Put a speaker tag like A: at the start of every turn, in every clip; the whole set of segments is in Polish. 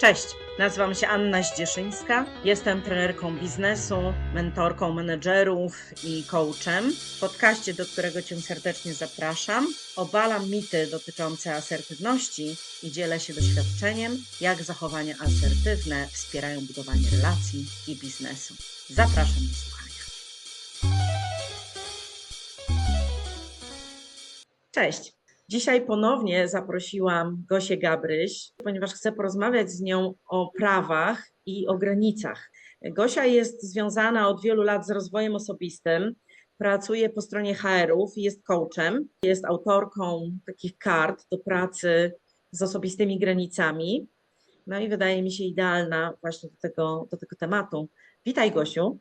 A: Cześć, nazywam się Anna Zdzieszyńska. Jestem trenerką biznesu, mentorką menedżerów i coachem. W podcaście, do którego Cię serdecznie zapraszam, obalam mity dotyczące asertywności i dzielę się doświadczeniem, jak zachowania asertywne wspierają budowanie relacji i biznesu. Zapraszam do słuchania. Cześć. Dzisiaj ponownie zaprosiłam Gosię Gabryś, ponieważ chcę porozmawiać z nią o prawach i o granicach. Gosia jest związana od wielu lat z rozwojem osobistym, pracuje po stronie HR-ów jest coachem. Jest autorką takich kart do pracy z osobistymi granicami. No i wydaje mi się idealna właśnie do tego, do tego tematu. Witaj, Gosiu.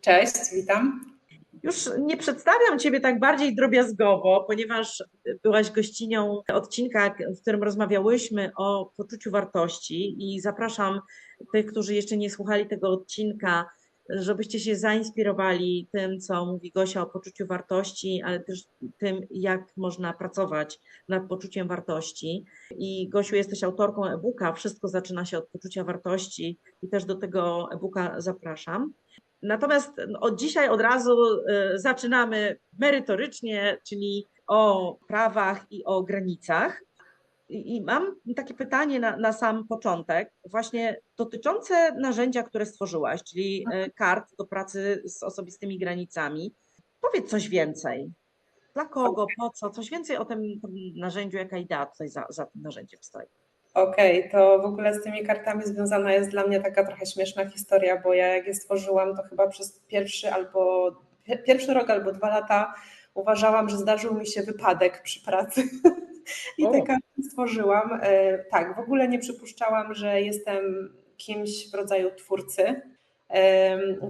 B: Cześć, witam.
A: Już nie przedstawiam Ciebie tak bardziej drobiazgowo, ponieważ byłaś gościnią odcinka, w którym rozmawiałyśmy o poczuciu wartości i zapraszam tych, którzy jeszcze nie słuchali tego odcinka, żebyście się zainspirowali tym, co mówi Gosia o poczuciu wartości, ale też tym, jak można pracować nad poczuciem wartości. I Gosiu, jesteś autorką e-booka Wszystko zaczyna się od poczucia wartości i też do tego e-booka zapraszam. Natomiast no, od dzisiaj od razu y, zaczynamy merytorycznie, czyli o prawach i o granicach. I mam takie pytanie na, na sam początek, właśnie dotyczące narzędzia, które stworzyłaś, czyli y, kart do pracy z osobistymi granicami. Powiedz coś więcej. Dla kogo, po co? Coś więcej o tym, tym narzędziu, jaka idea tutaj za, za tym narzędziem stoi.
B: Okej, okay, to w ogóle z tymi kartami związana jest dla mnie taka trochę śmieszna historia, bo ja jak je stworzyłam, to chyba przez pierwszy albo pierwszy rok albo dwa lata uważałam, że zdarzył mi się wypadek przy pracy. I te karty stworzyłam. E, tak, w ogóle nie przypuszczałam, że jestem kimś w rodzaju twórcy.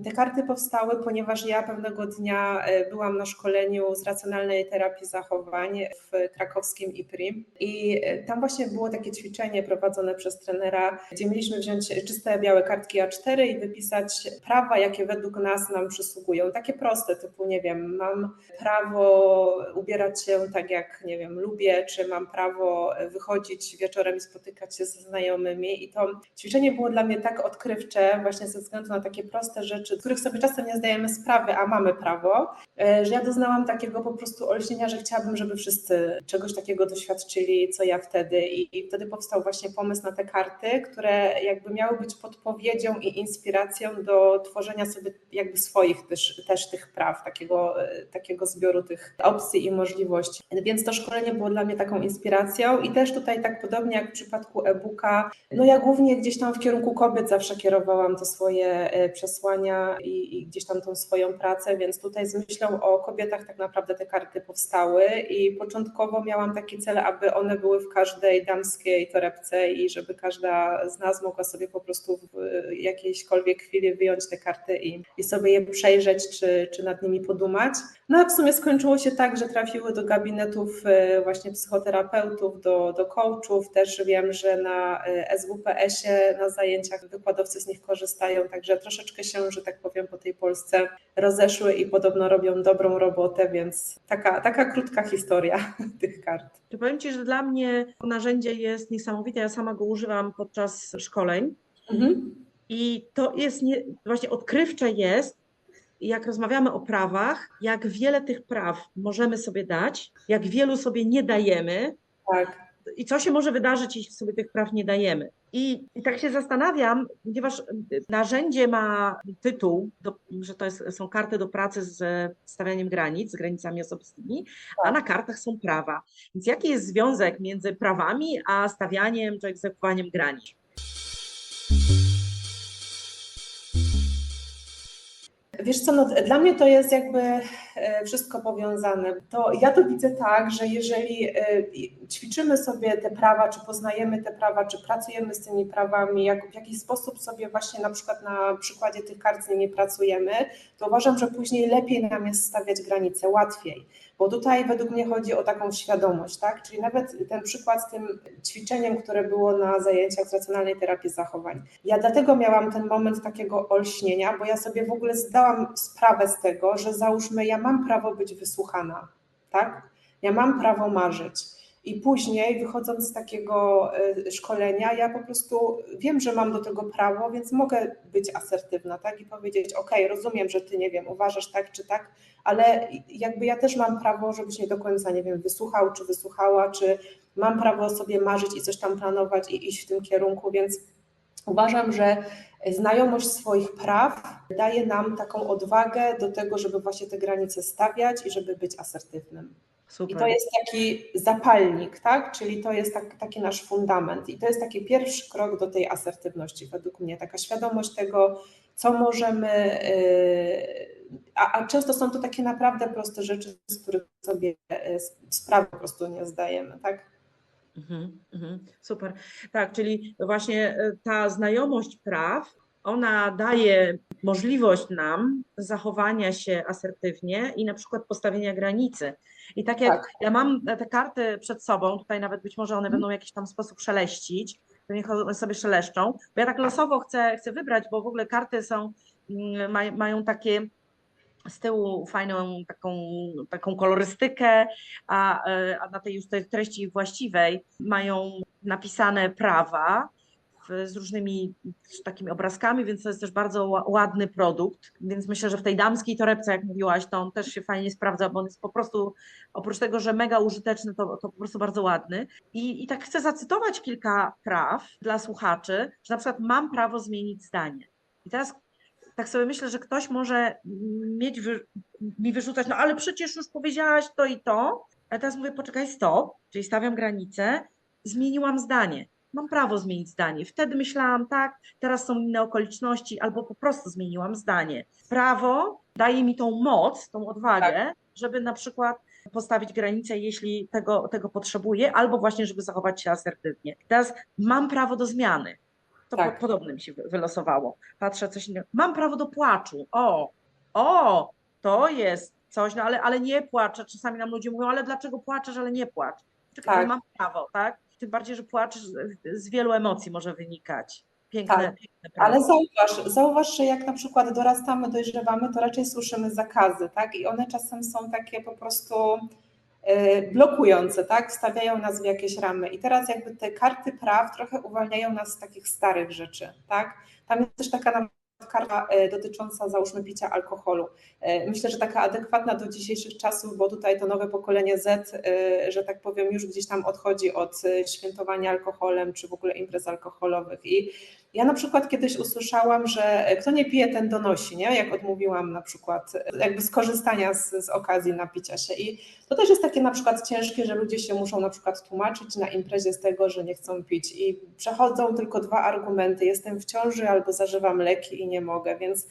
B: Te karty powstały, ponieważ ja pewnego dnia e, byłam na szkoleniu z racjonalnej terapii zachowań w krakowskim IPRI i e, tam właśnie było takie ćwiczenie prowadzone przez trenera, gdzie mieliśmy wziąć czyste białe kartki A4 i wypisać prawa, jakie według nas nam przysługują. Takie proste, typu nie wiem, mam prawo ubierać się tak jak, nie wiem, lubię, czy mam prawo wychodzić wieczorem i spotykać się ze znajomymi i to ćwiczenie było dla mnie tak odkrywcze właśnie ze względu na takie proste rzeczy, z których sobie czasem nie zdajemy sprawy, a mamy prawo, e, że ja doznałam takiego po prostu olśnienia, że chciałabym, żeby wszyscy czegoś takiego doświadczyli, co ja wtedy. I, i wtedy powstał właśnie pomysł na te karty, które jakby miały być podpowiedzią i inspiracją do tworzenia sobie jakby swoich też, też tych praw, takiego, e, takiego zbioru tych opcji i możliwości. Więc to szkolenie było dla mnie taką inspiracją i też tutaj tak podobnie jak w przypadku e-booka, no ja głównie gdzieś tam w kierunku kobiet zawsze kierowałam to swoje e, przesłania i, i, gdzieś tam tą swoją pracę, więc tutaj z myślą o kobietach tak naprawdę te karty powstały i początkowo miałam taki cel, aby one były w każdej damskiej torebce i żeby każda z nas mogła sobie po prostu w jakiejśkolwiek chwili wyjąć te karty i, i sobie je przejrzeć, czy, czy nad nimi podumać. No a w sumie skończyło się tak, że trafiły do gabinetów e, właśnie psychoterapeutów, do, do coachów. Też wiem, że na e, SWPS-ie na zajęciach wykładowcy z nich korzystają, także troszeczkę się, że tak powiem, po tej Polsce rozeszły i podobno robią dobrą robotę, więc taka, taka krótka historia tych kart.
A: To powiem Ci, że dla mnie to narzędzie jest niesamowite. Ja sama go używam podczas szkoleń. Mhm. I to jest nie, właśnie odkrywcze jest, jak rozmawiamy o prawach, jak wiele tych praw możemy sobie dać, jak wielu sobie nie dajemy. Tak. I co się może wydarzyć, jeśli sobie tych praw nie dajemy? I, I, tak się zastanawiam, ponieważ narzędzie ma tytuł, do, że to jest, są karty do pracy z stawianiem granic, z granicami osobistymi, a na kartach są prawa. Więc jaki jest związek między prawami a stawianiem czy egzekwowaniem granic?
B: Wiesz co, no, dla mnie to jest jakby wszystko powiązane. To ja to widzę tak, że jeżeli e, ćwiczymy sobie te prawa, czy poznajemy te prawa, czy pracujemy z tymi prawami, jak, w jakiś sposób sobie właśnie na przykład na przykładzie tych kart z nimi pracujemy, to uważam, że później lepiej nam jest stawiać granice, łatwiej. Bo tutaj według mnie chodzi o taką świadomość, tak? Czyli nawet ten przykład z tym ćwiczeniem, które było na zajęciach z racjonalnej terapii zachowań. Ja dlatego miałam ten moment takiego olśnienia, bo ja sobie w ogóle zdałam sprawę z tego, że załóżmy, ja mam prawo być wysłuchana, tak? Ja mam prawo marzyć. I później, wychodząc z takiego y, szkolenia, ja po prostu wiem, że mam do tego prawo, więc mogę być asertywna, tak? I powiedzieć, OK, rozumiem, że ty nie wiem, uważasz tak czy tak, ale jakby ja też mam prawo, żebyś nie do końca, nie wiem, wysłuchał czy wysłuchała, czy mam prawo sobie marzyć i coś tam planować i iść w tym kierunku, więc uważam, że znajomość swoich praw daje nam taką odwagę do tego, żeby właśnie te granice stawiać i żeby być asertywnym.
A: Super.
B: I to jest taki zapalnik, tak? Czyli to jest tak, taki nasz fundament. I to jest taki pierwszy krok do tej asertywności, według mnie. Taka świadomość tego, co możemy. Yy, a, a często są to takie naprawdę proste rzeczy, z których sobie yy, sprawy po prostu nie zdajemy, tak?
A: Mhm, mhm, super. Tak, czyli właśnie e, ta znajomość praw, ona daje możliwość nam zachowania się asertywnie i na przykład postawienia granicy. I tak jak
B: Tak.
A: ja mam te karty przed sobą, tutaj nawet być może one
B: Mhm.
A: będą w jakiś tam sposób szeleścić, to niech one sobie szeleszczą, bo ja tak losowo chcę, chcę wybrać, bo w ogóle karty są, mm, maj, mają takie z tyłu fajną taką, taką kolorystykę, a, e, a na tej już tej treści właściwej mają napisane prawa z różnymi z takimi obrazkami, więc to jest też bardzo ła- ładny produkt. Więc myślę, że w tej damskiej torebce, jak mówiłaś, to on też się fajnie sprawdza, bo on jest po prostu, oprócz tego, że mega użyteczny, to, to po prostu bardzo ładny. I, I tak chcę zacytować kilka praw dla słuchaczy, że na przykład mam prawo zmienić zdanie. I teraz tak sobie myślę, że ktoś może mieć, wy, mi wyrzucać, no ale przecież już powiedziałaś to i to, a teraz mówię, poczekaj, stop, czyli stawiam granicę, zmieniłam zdanie. Mam prawo zmienić zdanie. Wtedy myślałam tak, teraz są inne okoliczności, albo po prostu zmieniłam zdanie. Prawo daje mi tą moc, tą odwagę, żeby na przykład postawić granicę, jeśli tego, tego potrzebuję, albo właśnie, żeby zachować się asertywnie. Teraz mam prawo do zmiany. To
B: Tak.
A: po, podobne mi się wy- wylosowało. Patrzę coś innego. Mam prawo do płaczu. O, o, to jest coś, no ale, ale nie płaczę. Czasami nam ludzie mówią, ale dlaczego płaczesz, ale nie płacz. Czekaj,
B: Tak.
A: mam prawo, tak? Tym bardziej, że płacz z, wielu emocji może wynikać. Piękne,
B: Tak.
A: piękne prawo.
B: Ale zauważ, zauważ, że jak na przykład dorastamy, dojrzewamy, to raczej słyszymy zakazy, tak? I one czasem są takie po prostu blokujące, tak? Wstawiają nas w jakieś ramy. I teraz jakby te karty praw trochę uwalniają nas z takich starych rzeczy, tak? Tam jest też taka karta e, dotycząca załóżmy picia alkoholu. E, Myślę, że taka adekwatna do dzisiejszych czasów, bo tutaj to nowe pokolenie Z, e, że tak powiem, już gdzieś tam odchodzi od e, świętowania alkoholem, czy w ogóle imprez alkoholowych. I ja na przykład kiedyś usłyszałam, że kto nie pije, ten donosi, nie? Jak odmówiłam na przykład jakby skorzystania z, z okazji napicia się. I to też jest takie na przykład ciężkie, że ludzie się muszą na przykład tłumaczyć na imprezie z tego, że nie chcą pić i przechodzą tylko dwa argumenty, jestem w ciąży albo zażywam leki i nie mogę, więc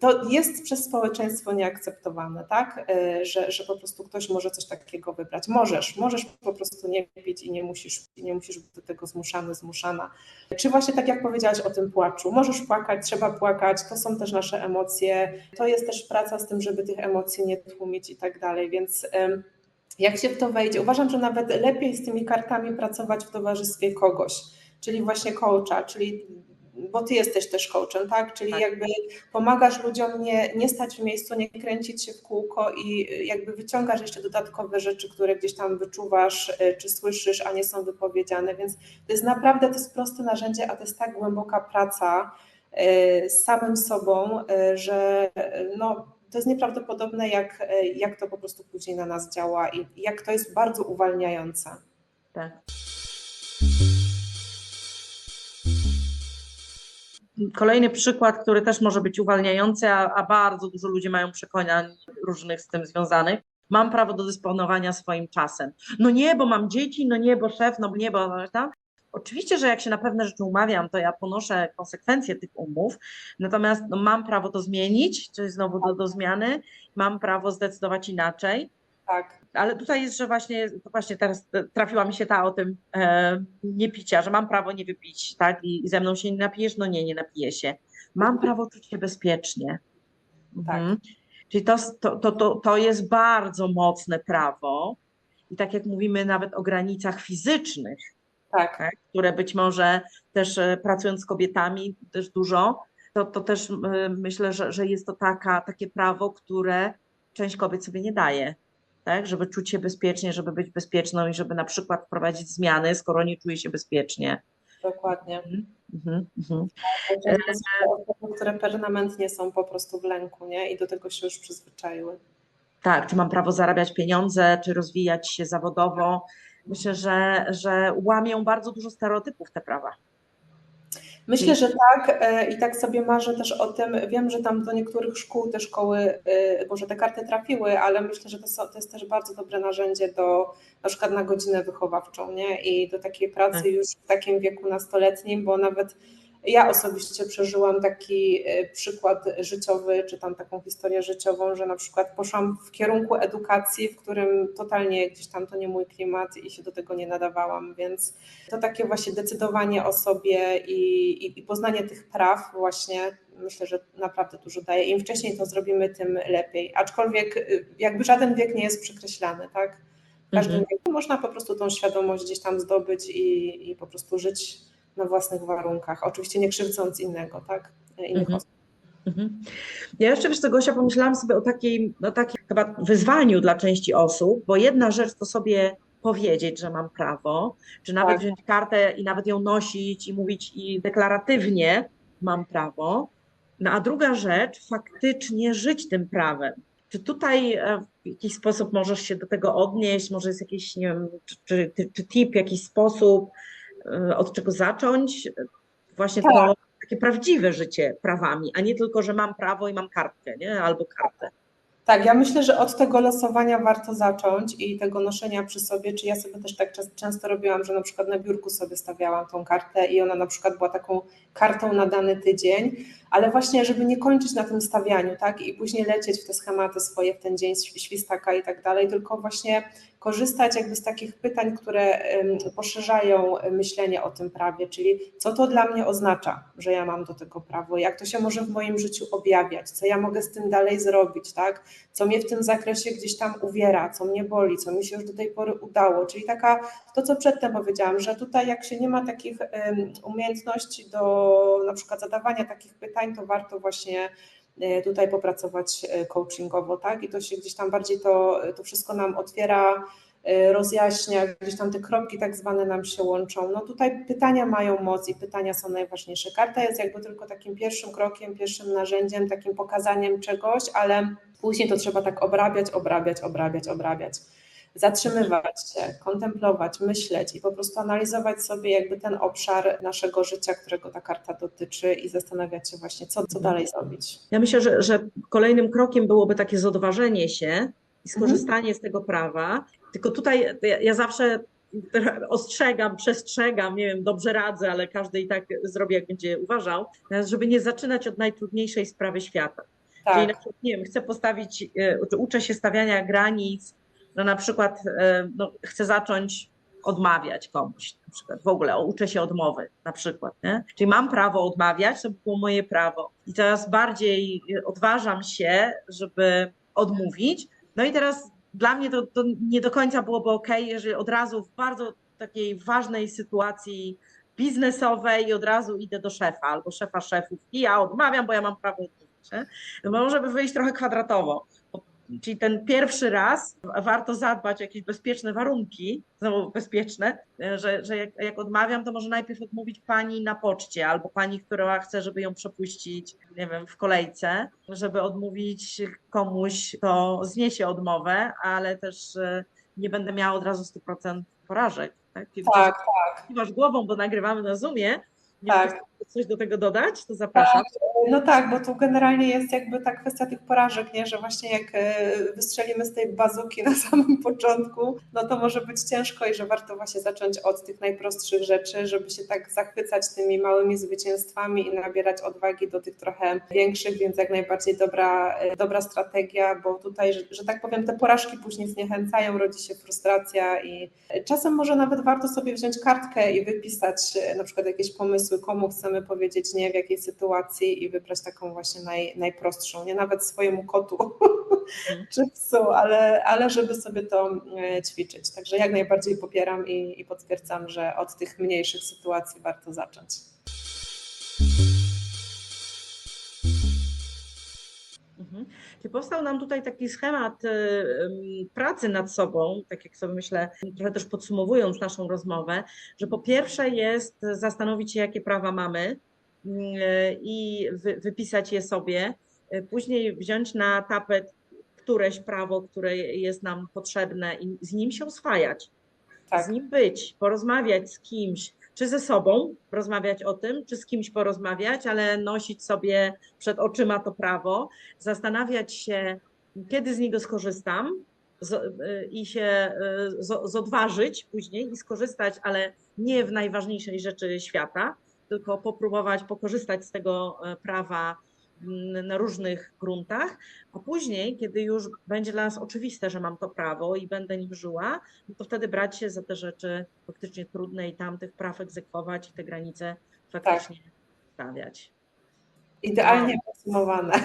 B: to jest przez społeczeństwo nieakceptowane, tak? E, Że, że po prostu ktoś może coś takiego wybrać. Możesz, możesz po prostu nie pić i nie musisz, nie musisz być do tego zmuszany, zmuszana. Czy właśnie tak jak powiedziałaś o tym płaczu, możesz płakać, trzeba płakać, to są też nasze emocje, to jest też praca z tym, żeby tych emocji nie tłumić i tak dalej, więc jak się w to wejdzie, uważam, że nawet lepiej z tymi kartami pracować w towarzystwie kogoś, czyli właśnie coacha, czyli bo ty jesteś też coachem, tak? Czyli
A: Tak.
B: jakby pomagasz ludziom nie, nie stać w miejscu, nie kręcić się w kółko i jakby wyciągasz jeszcze dodatkowe rzeczy, które gdzieś tam wyczuwasz y, czy słyszysz, a nie są wypowiedziane, więc to jest naprawdę to jest proste narzędzie, a to jest tak głęboka praca y, z samym sobą, y, że y, no, to jest nieprawdopodobne, jak, y, jak to po prostu później na nas działa i jak to jest bardzo uwalniające.
A: Tak. Kolejny przykład, który też może być uwalniający, a, a bardzo dużo ludzi mają przekonań różnych z tym związanych. Mam prawo do dysponowania swoim czasem. No nie, bo mam dzieci, no nie, bo szef, no nie, bo tam. Oczywiście, że jak się na pewne rzeczy umawiam, to ja ponoszę konsekwencje tych umów, natomiast no, mam prawo to zmienić, czyli znowu do, do zmiany, mam prawo zdecydować inaczej.
B: Tak,
A: Ale tutaj jest, że właśnie, właśnie teraz trafiła mi się ta o tym e, nie picia, że mam prawo nie wypić, tak? I, I ze mną się nie napijesz? No nie, nie napiję się. Mam prawo czuć się bezpiecznie. Mhm. Czyli to, to, to, to, to jest bardzo mocne prawo. I tak jak mówimy nawet o granicach fizycznych,
B: tak.
A: tak, które być może też e, pracując z kobietami też dużo, to, to też e, myślę, że, że jest to taka, takie prawo, które część kobiet sobie nie daje. Tak? Żeby czuć się bezpiecznie, żeby być bezpieczną i żeby na przykład wprowadzić zmiany, skoro nie czuję się bezpiecznie.
B: Dokładnie.
A: Mhm, mhm.
B: Często są osoby, które permanentnie są po prostu w lęku, nie? I do tego się już przyzwyczaiły.
A: Tak, czy mam prawo zarabiać pieniądze, czy rozwijać się zawodowo. Myślę, że, że łamią bardzo dużo stereotypów te prawa.
B: Myślę, że tak e, i tak sobie marzę też o tym. Wiem, że tam do niektórych szkół te szkoły, może te karty trafiły, ale myślę, że to, są, to jest też bardzo dobre narzędzie do na przykład na godzinę wychowawczą, nie? I do takiej pracy tak. już w takim wieku nastoletnim, bo nawet ja osobiście przeżyłam taki e, przykład życiowy, czy tam taką historię życiową, że na przykład poszłam w kierunku edukacji, w którym totalnie gdzieś tam to nie mój klimat i się do tego nie nadawałam, więc to takie właśnie decydowanie o sobie i, i, i poznanie tych praw właśnie myślę, że naprawdę dużo daje. Im wcześniej to zrobimy, tym lepiej. Aczkolwiek y, jakby żaden wiek nie jest przekreślany, tak? W każdym mhm. wieku można po prostu tą świadomość gdzieś tam zdobyć i, i po prostu żyć na własnych warunkach, oczywiście nie krzywdząc innego, tak? Innych mhm. osób.
A: Mhm. Ja jeszcze, wiesz Gosia, pomyślałam sobie o takiej, o takim chyba wyzwaniu dla części osób, bo jedna rzecz to sobie powiedzieć, że mam prawo, czy nawet tak. wziąć kartę i nawet ją nosić i mówić i deklaratywnie mam prawo, no a druga rzecz, faktycznie żyć tym prawem. Czy tutaj e, w jakiś sposób możesz się do tego odnieść? Może jest jakiś, nie wiem, czy, czy, czy tip, jakiś sposób, od czego zacząć, właśnie tak. to takie prawdziwe życie prawami, a nie tylko, że mam prawo i mam kartkę, nie? albo kartę.
B: Tak, ja myślę, że od tego losowania warto zacząć i tego noszenia przy sobie, czy ja sobie też tak często robiłam, że na przykład na biurku sobie stawiałam tą kartę i ona na przykład była taką kartą na dany tydzień, ale właśnie, żeby nie kończyć na tym stawianiu, tak, i później lecieć w te schematy swoje w ten dzień świstaka i tak dalej, tylko właśnie korzystać jakby z takich pytań, które poszerzają myślenie o tym prawie, czyli co to dla mnie oznacza, że ja mam do tego prawo, jak to się może w moim życiu objawiać, co ja mogę z tym dalej zrobić, tak? Co mnie w tym zakresie gdzieś tam uwiera, co mnie boli, co mi się już do tej pory udało, czyli taka, to co przedtem powiedziałam, że tutaj jak się nie ma takich umiejętności do na przykład zadawania takich pytań, to warto właśnie E, tutaj popracować e, coachingowo, tak? I to się gdzieś tam bardziej to, to wszystko nam otwiera, rozjaśnia, gdzieś tam te kropki tak zwane nam się łączą. No tutaj pytania mają moc i pytania są najważniejsze. Karta jest jakby tylko takim pierwszym krokiem, pierwszym narzędziem, takim pokazaniem czegoś, ale później to trzeba tak obrabiać, obrabiać, obrabiać, obrabiać zatrzymywać się, kontemplować, myśleć i po prostu analizować sobie jakby ten obszar naszego życia, którego ta karta dotyczy i zastanawiać się właśnie, co, co dalej zrobić.
A: Ja myślę, że, że kolejnym krokiem byłoby takie zodważenie się i skorzystanie mhm. z tego prawa. Tylko tutaj ja, zawsze ostrzegam, przestrzegam, nie wiem, dobrze radzę, ale każdy i tak zrobi, jak będzie uważał, żeby nie zaczynać od najtrudniejszej sprawy świata. Tak. Czyli na przykład, nie wiem, chcę postawić, e, uczę się stawiania granic, no na przykład e, no, chcę zacząć odmawiać komuś, na przykład w ogóle uczę się odmowy, na przykład, nie? Czyli mam prawo odmawiać, to było moje prawo. I teraz bardziej odważam się, żeby odmówić. No i teraz dla mnie to, to nie do końca byłoby ok, jeżeli od razu w bardzo takiej ważnej sytuacji biznesowej i od razu idę do szefa albo szefa szefów i ja odmawiam, bo ja mam prawo może by wyjść trochę kwadratowo. Czyli ten pierwszy raz warto zadbać o jakieś bezpieczne warunki, znowu bezpieczne, że, że jak, jak, odmawiam, to może najpierw odmówić pani na poczcie albo pani, która chce, żeby ją przepuścić, nie wiem, w kolejce, żeby odmówić komuś, to zniesie odmowę, ale też e, nie będę miała od razu 100% porażek. Tak,
B: tak. tak.
A: Masz głową, bo nagrywamy na Zoomie. Nie tak. Coś do tego dodać, to zapraszam.
B: Tak. No tak, bo tu generalnie jest jakby ta kwestia tych porażek, nie? że właśnie jak e, wystrzelimy z tej bazuki na samym początku, no to może być ciężko i że warto właśnie zacząć od tych najprostszych rzeczy, żeby się tak zachwycać tymi małymi zwycięstwami i nabierać odwagi do tych trochę większych, więc jak najbardziej dobra, e, dobra strategia, bo tutaj, że, że tak powiem, te porażki później zniechęcają, rodzi się frustracja i czasem może nawet warto sobie wziąć kartkę i wypisać e, na przykład jakieś pomysły, komu chcemy powiedzieć nie, w jakiej sytuacji i wybrać taką właśnie naj, najprostszą, nie nawet swojemu kotu mhm. czy psu, ale, ale żeby sobie to e, ćwiczyć. Także jak najbardziej popieram i, i potwierdzam, że od tych mniejszych sytuacji warto zacząć.
A: Powstał nam tutaj taki schemat y, ym, pracy nad sobą, tak jak sobie myślę, trochę też podsumowując naszą rozmowę, że po pierwsze jest zastanowić się, jakie prawa mamy y, i wy, wypisać je sobie, y, później wziąć na tapet któreś prawo, które jest nam potrzebne i z nim się oswajać,
B: Tak.
A: z nim być, porozmawiać z kimś, czy ze sobą rozmawiać o tym, czy z kimś porozmawiać, ale nosić sobie przed oczyma to prawo, zastanawiać się, kiedy z niego skorzystam y, i się y, zodważyć później i skorzystać, ale nie w najważniejszej rzeczy świata, tylko popróbować pokorzystać z tego e, prawa na różnych gruntach, a później, kiedy już będzie dla nas oczywiste, że mam to prawo i będę nim żyła, no to wtedy brać się za te rzeczy faktycznie trudne i tam tych praw egzekwować i te granice faktycznie stawiać.
B: Idealnie podsumowane.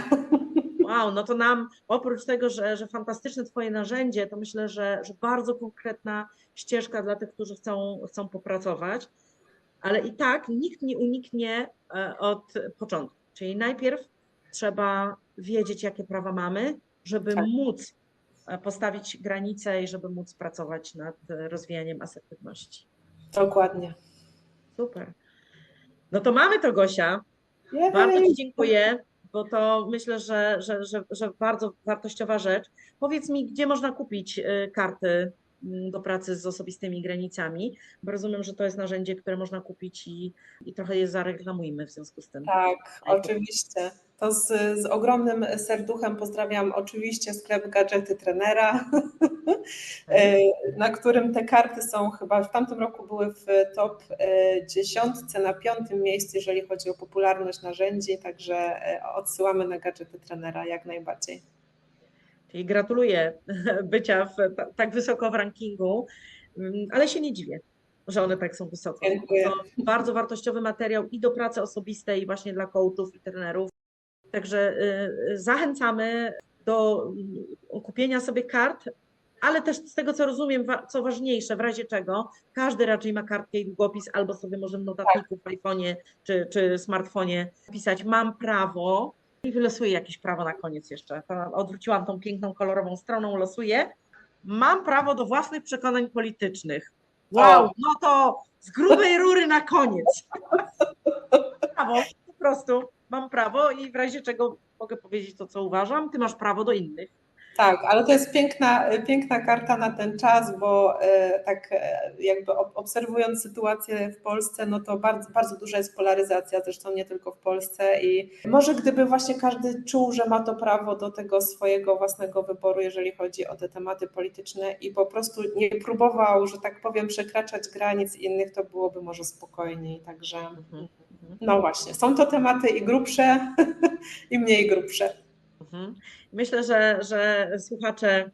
A: Wow, no to nam oprócz tego, że, że fantastyczne Twoje narzędzie, to myślę, że, że bardzo konkretna ścieżka dla tych, którzy chcą, chcą popracować, ale i tak nikt nie uniknie e, od początku. Czyli najpierw trzeba wiedzieć, jakie prawa mamy, żeby
B: Tak.
A: móc e, postawić granice i żeby móc pracować nad e, rozwijaniem asertywności.
B: Dokładnie.
A: Super. No to mamy to, Gosia.
B: Jej.
A: Bardzo Ci dziękuję, bo to myślę, że, że, że, że bardzo wartościowa rzecz. Powiedz mi, gdzie można kupić y, karty mm, do pracy z osobistymi granicami, bo rozumiem, że to jest narzędzie, które można kupić i, i trochę je zareklamujmy w związku z tym.
B: Tak, oczywiście. To z, z ogromnym serduchem pozdrawiam oczywiście sklep Gadżety Trenera, e, na którym te karty są chyba w tamtym roku były w top e, dziesiątce na piątym miejscu, jeżeli chodzi o popularność narzędzi, także e, odsyłamy na Gadżety Trenera jak najbardziej.
A: Czyli gratuluję bycia w, ta- tak wysoko w rankingu, mm, ale się nie dziwię, że one tak są wysoko.
B: Dziękuję.
A: To bardzo wartościowy materiał i do pracy osobistej, właśnie dla coachów i trenerów. Także y, y, zachęcamy do y, kupienia sobie kart, ale też z tego co rozumiem, co ważniejsze, w razie czego każdy raczej ma kartkę i długopis, albo sobie może w notatniku w iPhone'ie czy, czy smartfonie pisać mam prawo i wylosuję jakieś prawo na koniec jeszcze. Odwróciłam tą piękną, kolorową stroną, losuję. Mam prawo do własnych przekonań politycznych. Wow,
B: O.
A: no to z grubej rury na koniec. Prawo, po prostu mam prawo i w razie czego mogę powiedzieć to, co uważam. Ty masz prawo do innych.
B: Tak, ale to jest piękna, piękna karta na ten czas, bo e, tak e, jakby ob- obserwując sytuację w Polsce, no to bardzo, bardzo duża jest polaryzacja, zresztą nie tylko w Polsce i może gdyby właśnie każdy czuł, że ma to prawo do tego swojego własnego wyboru, jeżeli chodzi o te tematy polityczne i po prostu nie próbował, że tak powiem, przekraczać granic innych, to byłoby może spokojniej, także
A: mhm.
B: No właśnie, są to tematy i grubsze i mniej grubsze.
A: Mhm. Myślę, że, że słuchacze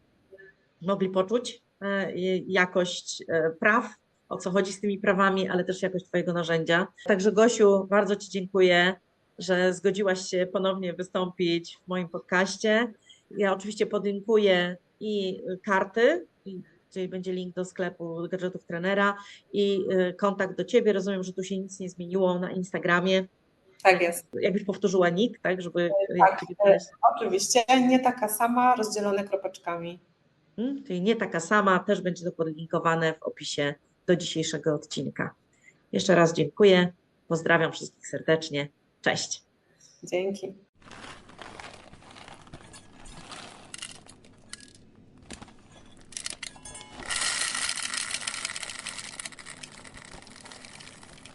A: mogli poczuć e, jakość e, praw, o co chodzi z tymi prawami, ale też jakość Twojego narzędzia. Także Gosiu, bardzo Ci dziękuję, że zgodziłaś się ponownie wystąpić w moim podcaście. Ja oczywiście podlinkuję i karty, i- czyli będzie link do sklepu gadżetów trenera i e, kontakt do Ciebie. Rozumiem, że tu się nic nie zmieniło na Instagramie.
B: Tak jest.
A: Jakbyś powtórzyła nick, tak, żeby
B: Tak,
A: znaleźć.
B: Oczywiście, nie taka sama, rozdzielone kropeczkami.
A: Mm, Czyli nie taka sama, też będzie to podlinkowane w opisie do dzisiejszego odcinka. Jeszcze raz dziękuję, pozdrawiam wszystkich serdecznie. Cześć.
B: Dzięki.